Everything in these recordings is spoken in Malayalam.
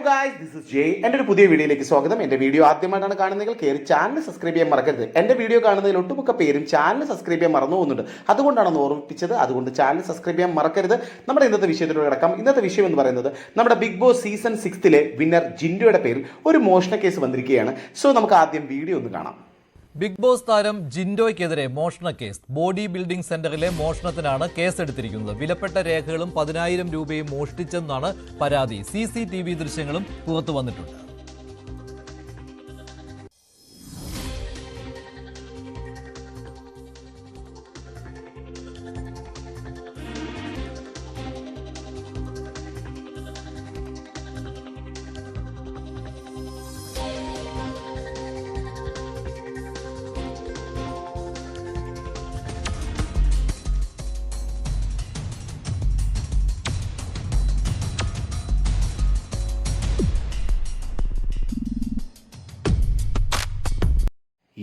ഇസ് ജയ് എന്റെ ഒരു പുതിയ വീഡിയോയിലേക്ക് സ്വാഗതം. എന്റെ വീഡിയോ ആദ്യമായിട്ടാണ് കാണുന്നതെങ്കിൽ കയറി ചാനൽ സബ്സ്ക്രൈബ് ചെയ്യാൻ മറക്കരുത്. എന്റെ വീഡിയോ കാണുന്നതിൽ ഒട്ടുമുക്ക പേരും ചാനൽ സബ്സ്ക്രൈബ് ചെയ്യാൻ മറന്നു പോകുന്നുണ്ട്. അതുകൊണ്ടാണ് ഒന്ന് ഓർമ്മിപ്പിച്ചത്. അതുകൊണ്ട് ചാനൽ സബ്സ്ക്രൈബ് ചെയ്യാൻ മറക്കരുത്. നമ്മുടെ ഇന്നത്തെ വിഷയത്തിലൂടെ കിടക്കാം. ഇന്നത്തെ വിഷയം എന്ന് പറയുന്നത് നമ്മുടെ ബിഗ് ബോസ് സീസൺ സിക്സ്ത്തിലെ വിന്നർ ജിൻഡോയുടെ പേരിൽ ഒരു മോഷണ കേസ് വന്നിരിക്കുകയാണ്. സോ നമുക്ക് ആദ്യം വീഡിയോ ഒന്ന് കാണാം. ബിഗ് ബോസ് താരം ജിൻഡോയ്ക്കെതിരെ മോഷണ കേസ്. ബോഡി ബിൽഡിംഗ് സെന്ററിലെ മോഷണത്തിനാണ് കേസെടുത്തിരിക്കുന്നത്. വിലപ്പെട്ട രേഖകളും പതിനായിരം രൂപയും മോഷ്ടിച്ചെന്നാണ് പരാതി. സി സി ടി വി ദൃശ്യങ്ങളും പുറത്തു വന്നിട്ടുണ്ട്.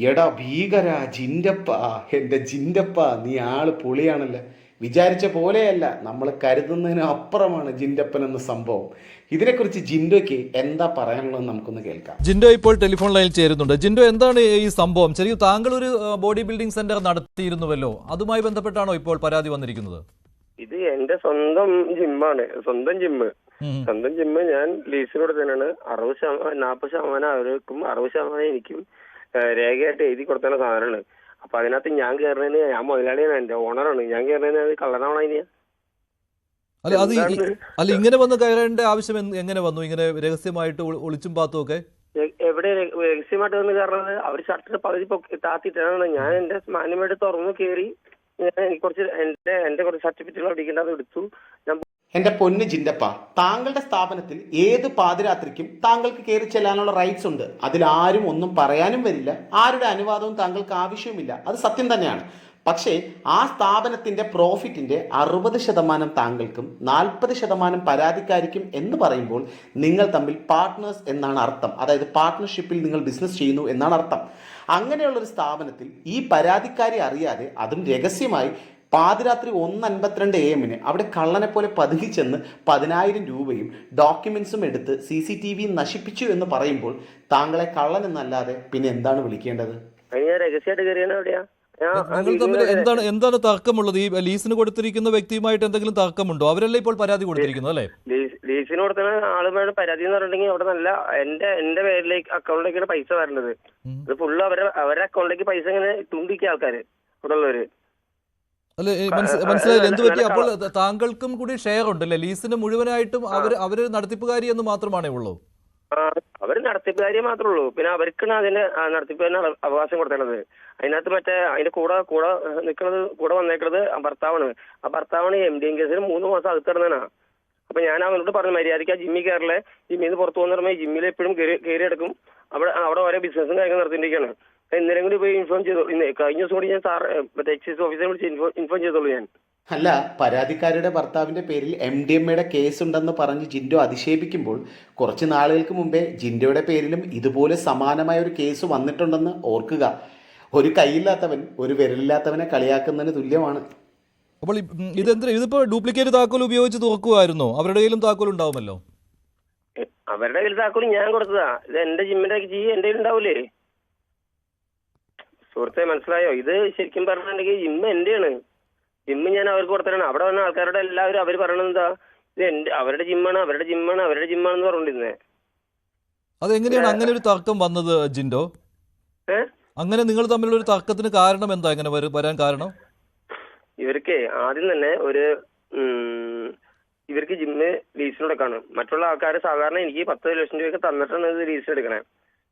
എടാ ഭീകര ജിൻഡപ്പ എന്റെ ജിൻഡപ്പ നീ ആൾ പൊളിയാണല്ലോ? വിചാരിച്ച പോലെയല്ല നമ്മൾ കരുതുന്നതിന് അപ്പുറമാണ് ജിൻഡപ്പൻ എന്ന സംഭവം. ഇതിനെക്കുറിച്ച് ജിൻഡോയ്ക്ക് എന്താ പറയാനുള്ളതെന്ന് നമുക്കൊന്ന് കേൾക്കാം. ജിൻഡോ ഇപ്പോൾ ടെലിഫോൺ ലൈനിൽ ചേരുന്നുണ്ട്. ജിൻഡോ എന്താണ് ഈ സംഭവം? ശരിക്കും താങ്കൾ ഒരു ബോഡി ബിൽഡിംഗ് സെന്റർ നടത്തിയിരുന്നുവല്ലോ. അതുമായി ബന്ധപ്പെട്ടാണോ ഇപ്പോൾ പരാതി വന്നിരിക്കുന്നത്? ഇത് എന്റെ സ്വന്തം ജിമ്മാണ്. സ്വന്തം ജിമ്മ്. സ്വന്തം ജിമ്മ് ഞാൻ ലീസിലൂടെ തന്നെയാണ്. അറുപത് ശതമാനം നാൽപ്പത് ശതമാനം അവർക്കും അറുപത് ശതമാനം എനിക്കും രേഖയായിട്ട് എഴുതി കൊടുത്തുള്ള സാധനമാണ്. അപ്പൊ അതിനകത്ത് ഞാൻ കയറുന്നതിന് ഞാൻ മുതലാളിയാണ് എന്റെ ഓണറാണ്. ഞാൻ കയറുന്നതിന് അത് കള്ളനാണോ അതിന് അല്ല അത് അല്ല ഇങ്ങനെ വന്ന് കയറേണ്ട ആവശ്യം എങ്ങനെ വന്നു? ഇങ്ങനെ രഹസ്യമായിട്ട് ഒളിച്ചും പാത്തും ഒക്കെ? എവിടെ രഹസ്യമായിട്ട് വന്ന് കയറുന്നത്? അവർ ഷട്ടർ പകുതി താത്തിട്ടാണ് ഞാൻ എന്റെ മാന്യമായിട്ട് തുറന്നു കയറി ഞാൻ കുറച്ച് എന്റെ എന്റെ കുറച്ച് സർട്ടിഫിക്കറ്റുകൾ അടിക്കേണ്ടത് എടുത്തു. ഞാൻ എന്റെ പൊന്ന് ജിൻഡപ്പ താങ്കളുടെ സ്ഥാപനത്തിൽ ഏത് പാതിരാത്രിക്കും താങ്കൾക്ക് കയറി ചെല്ലാനുള്ള റൈറ്റ്സ് ഉണ്ട്. അതിൽ ആരും ഒന്നും പറയാനും വരില്ല. ആരുടെ അനുവാദവും താങ്കൾക്ക് ആവശ്യവുമില്ല. അത് സത്യം തന്നെയാണ്. പക്ഷേ ആ സ്ഥാപനത്തിന്റെ പ്രോഫിറ്റിന്റെ അറുപത് ശതമാനം താങ്കൾക്കും നാൽപ്പത് ശതമാനം പരാതിക്കാരിക്കും എന്ന് പറയുമ്പോൾ നിങ്ങൾ തമ്മിൽ പാർട്ട്നേഴ്സ് എന്നാണ് അർത്ഥം. അതായത് പാർട്ട്ണർഷിപ്പിൽ നിങ്ങൾ ബിസിനസ് ചെയ്യുന്നു എന്നാണ് അർത്ഥം. അങ്ങനെയുള്ള ഒരു സ്ഥാപനത്തിൽ ഈ പരാതിക്കാരി അറിയാതെ അതും രഹസ്യമായി പാതിരാത്രി ഒന്ന് അൻപത്തിരണ്ട് എ എമ്മിന് അവിടെ കള്ളനെ പോലെ പതുങ്ങി ചെന്ന് പതിനായിരം രൂപയും ഡോക്യുമെൻസും എടുത്ത് സി സി ടി വി നശിപ്പിച്ചു എന്ന് പറയുമ്പോൾ താങ്കളെ കള്ളൻ എന്നല്ലാതെ പിന്നെ എന്താണ് വിളിക്കേണ്ടത്? നിങ്ങൾ തമ്മിൽ എന്താണ് എന്താണ് തർക്കമുള്ളത്? ഈ ലീസിന് കൊടുത്തിരിക്കുന്ന വ്യക്തിയുമായിട്ട് എന്തെങ്കിലും തർക്കമുണ്ടോ? അവരല്ലേ ഇപ്പോൾ പരാതി കൊടുത്തിരിക്കുന്നത് അല്ലേ? ലീസ്- ലീസിന് കൊടുത്തത് ആളുമായിട്ട് പരാതി എന്ന് പറഞ്ഞിട്ടുണ്ടെങ്കിൽ അവിടെ നല്ല എന്റെ എന്റെ പേരിലേക്ക് അക്കൗണ്ടിലേക്കാണ് പൈസ വരേണ്ടത്. ഇത് ഫുള്ള് അവരെ അവരുടെ അക്കൗണ്ടിലേക്ക് പൈസ ഇങ്ങനെ തുമ്പിക്കുക ആൾക്കാര് ഇവിടെ ഉള്ളവര് അല്ല മനസ്സിലായില്ല? എന്ത് പറ്റി? അപ്പോൾ താങ്കൾക്കും കൂടി ഷെയർ ഉണ്ടല്ലേ ലീസിന് മുഴുവനായിട്ടും അവർ അവർ നടത്തിപ്പുകാരി എന്ന് മാത്രമാണേ ഉള്ളൂ. അവർ നടത്തിപ്പുകാരിയെ മാത്രമേ ഉള്ളൂ. പിന്നെ അവർക്കാണ് അതിന്റെ നടത്തിപ്പുകാരന് അവകാശം കൊടുത്തേണ്ടത് അതിനകത്ത് മറ്റേ അതിന്റെ കൂടെ കൂടെ നിൽക്കുന്നത് കൂടെ വന്നേക്കുന്നത് ആ ഭർത്താവാണ്. ആ ഭർത്താവാണ് എം ഡി എം കേസിന് മൂന്ന് മാസം അകത്ത് കിടന്നതാണ് അപ്പൊ ഞാൻ അവനോട് പറഞ്ഞു മര്യാദയ്ക്ക് ആ ജിമ്മി കയറില്ലേ? ജിമ്മിന്ന് പുറത്തു പോകുന്ന ജിമ്മിൽ എപ്പോഴും കയറി എടുക്കും അവിടെ അവിടെ ഓരോ ബിസിനസ്സും കാര്യങ്ങളും നടത്തിയിരിക്കുകയാണ് ഇന്നലെ കൂടി പോയി ഇൻഫോം ചെയ്തോളൂ ഇന്ന് കഴിഞ്ഞ ദിവസം കൂടി ഞാൻ സാർ മറ്റേ എക്സൈസ് ഓഫീസറെ വിളിച്ച് ഇൻഫോം ചെയ്തോളൂ ഞാൻ. അല്ല പരാതിക്കാരുടെ ഭർത്താവിന്റെ പേരിൽ എം ഡി എം എയുടെ കേസ് ഉണ്ടെന്ന് പറഞ്ഞ് ജിൻഡോ അധിക്ഷേപിക്കുമ്പോൾ കുറച്ച് നാളുകൾക്ക് മുമ്പേ ജിൻഡോയുടെ പേരിലും ഇതുപോലെ സമാനമായ ഒരു കേസ് വന്നിട്ടുണ്ടെന്ന് ഓർക്കുക. ഒരു കൈയില്ലാത്തവൻ ഒരു വിരലില്ലാത്തവനെ കളിയാക്കുന്നതിന് തുല്യമാണ്. അപ്പോൾ ഇതെന്താ ഇതിപ്പോ ഡ്യൂപ്ലിക്കേറ്റ് താക്കോൽ ഉപയോഗിച്ച് തുറക്കുമായിരുന്നോ അവരുടെ കയ്യിലും താക്കോൽ ഉണ്ടാവുമല്ലോ? അവരുടെ കയ്യിൽ താക്കോൽ ഞാൻ കൊടുത്തതാ. ഇത് എന്റെ ജിമ്മിന്റെ കീ എന്റെ കയ്യിൽ ഉണ്ടാവൂലേ? സുഹൃത്തെ മനസ്സിലായോ? ഇത് ശരിക്കും പറഞ്ഞിട്ടുണ്ടെങ്കിൽ ജിമ്മ് എന്റെയാണ്. ജിമ്മ് ഞാൻ അവർക്ക് കൊടുത്തതാണ് അവിടെ വന്ന ആൾക്കാരുടെ എല്ലാവരും അവർ പറയണത് എന്താ? ഇത് എന്റെ അവരുടെ ജിമ്മാണ് അവരുടെ ജിമ്മാണ് അവരുടെ ജിമ്മാണെന്ന് പറഞ്ഞോണ്ടിരുന്നേ അതെങ്ങനെയാണ് അങ്ങനെ ഒരു തർക്കം വന്നത് ജിൻഡോ? അങ്ങനെ നിങ്ങൾ തമ്മിലുള്ള ഒരു തർക്കത്തിന് കാരണം എന്താ ഇങ്ങനെ വരാൻ കാരണം? ഇവർക്ക് ആദ്യം തന്നെ ഒരു ഇവർക്ക് ജിമ്മ് ലീസിനോടൊക്കെയാണ് മറ്റുള്ള ആൾക്കാർ സാധാരണ എനിക്ക് പത്ത് ലക്ഷം രൂപയൊക്കെ തന്നിട്ടാണ് ഇത് ലീസ് എടുക്കണേ.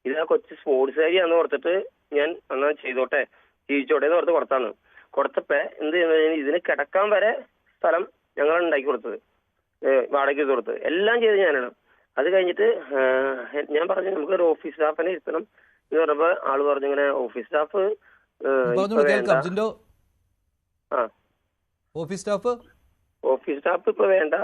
ഇത് ആ കൊച്ചു സ്പോർട്സ് ഏരിയാന്ന് ഓർത്തിട്ട് ഞാൻ എന്നാ ചെയ്തോട്ടെ ജീവിച്ചോട്ടെ എന്ന് ഓർത്ത് കൊടുത്താണ്. കൊടുത്തപ്പോ എന്ത് ചെയ്യുന്നത് ഇതിന് കിടക്കാൻ വരെ സ്ഥലം ഞങ്ങൾ ഉണ്ടാക്കി കൊടുത്തത്. വാടകയ്ക്ക് കൊടുത്തത്. എല്ലാം ചെയ്ത് ഞാനാണ്. അത് കഴിഞ്ഞിട്ട് ഞാൻ പറഞ്ഞു നമുക്ക് ഒരു ഓഫീസ് സ്റ്റാഫിനെ ഇരുത്തണം. എന്ന് പറഞ്ഞപ്പോ ആൾ പറഞ്ഞു ഇങ്ങനെ office staff office staff office staff ഇപ്പൊ വേണ്ട.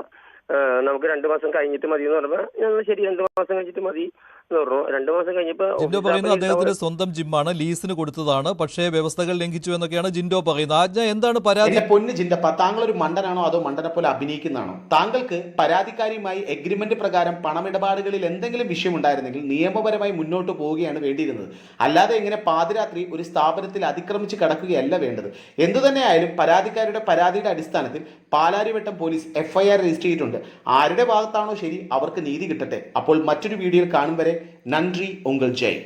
നമുക്ക് രണ്ടു മാസം കഴിഞ്ഞിട്ട് മതി എന്ന് പറഞ്ഞപ്പോ ഞങ്ങൾ ശരി രണ്ടു മാസം കഴിഞ്ഞിട്ട് മതി എന്ന് പറഞ്ഞു. രണ്ടു മാസം കഴിഞ്ഞപ്പോ ജിൻഡോ പറയുന്നത് അദ്ദേഹത്തിന്റെ സ്വന്തം ജിമ്മാണ് ലീസിന് കൊടുത്തതാണ് പക്ഷേ വ്യവസ്ഥകൾ ലംഘിച്ചു എന്നൊക്കെയാണ് ജിൻഡോ പറയുന്നത്. ആജ്ഞ എന്താണ് പരാതി? പൊന്ന് ജിൻഡപ്പ താങ്കൾ ഒരു മണ്ടനാണോ അതോ മണ്ടനെ പോലെ അഭിനയിക്കുന്നതാണോ? താങ്കൾക്ക് പരാതിക്കാരിയുമായി എഗ്രിമെന്റ് പ്രകാരം പണമിടപാടുകളിൽ എന്തെങ്കിലും വിഷയം ഉണ്ടായിരുന്നെങ്കിൽ നിയമപരമായി മുന്നോട്ട് പോവുകയാണ് വേണ്ടിയിരുന്നത്. അല്ലാതെ ഇങ്ങനെ പാതിരാത്രി ഒരു സ്ഥാപനത്തിൽ അതിക്രമിച്ച് കടക്കുകയല്ല വേണ്ടത്. എന്തുതന്നെയായാലും പരാതിക്കാരുടെ പരാതിയുടെ അടിസ്ഥാനത്തിൽ പാലാരിവട്ടം പോലീസ് എഫ്ഐആർ രജിസ്റ്റർ ചെയ്തിട്ടുണ്ട്. ആരുടെ ഭാഗത്താണോ ശരി അവർക്ക് നീതി കിട്ടട്ടെ. അപ്പോൾ മറ്റൊരു വീഡിയോയിൽ കാണും വരെ നന്ദി ഉങ്കൾ ജയ്.